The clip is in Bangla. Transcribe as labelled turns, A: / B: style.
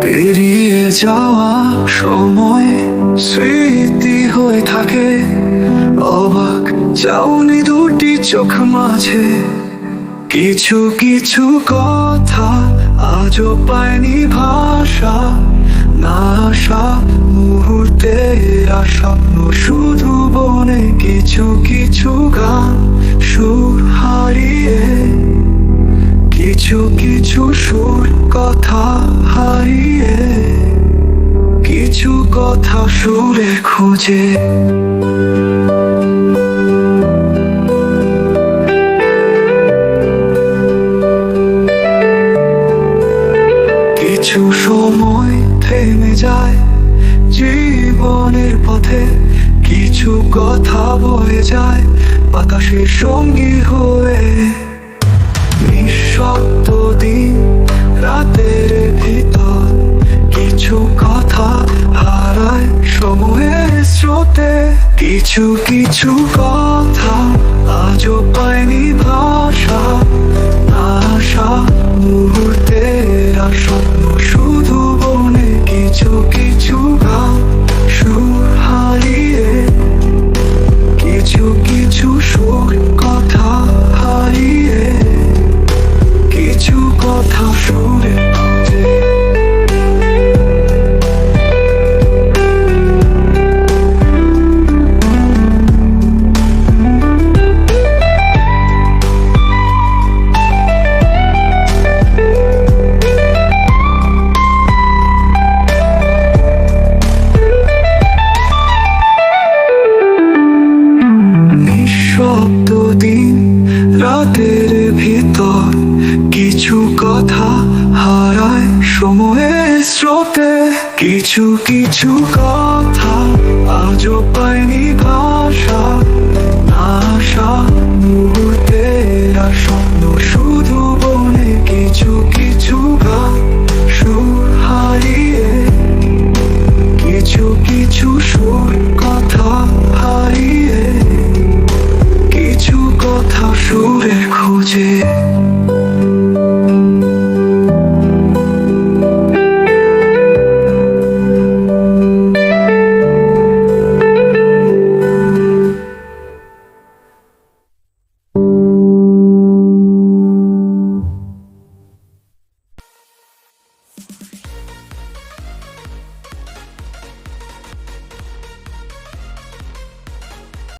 A: পেরিয়ে যাওয়া সময় স্মৃতি হয়ে থাকে। অবাক চাউনি দুটি চোখ মাঝে। কিছু কিছু কথা আজও পায়নি ভাষা। না আর স্বপ্ন, শুধু বনে কিছু কিছু গান সুর হারিয়ে, কিছু কিছু সুর কথা হারিয়ে, কিছু কথা সুরে খুঁজে। কিছু সময় থেমে যায় জীবনের পথে কিছু কথা বয়ে যায় বাতাসের সঙ্গী হয়ে। নিঃশব্দ দিন রাতের ভিতর কিছু কথা হারায় সময়ের স্রোতে। কিছু কিছু কথা আজও পায়নি রাতের ভিতর কিছু কথা হারায় সময়ের স্রোতে। কিছু কিছু কথা আজও পাইনি আশা 如月枯竭。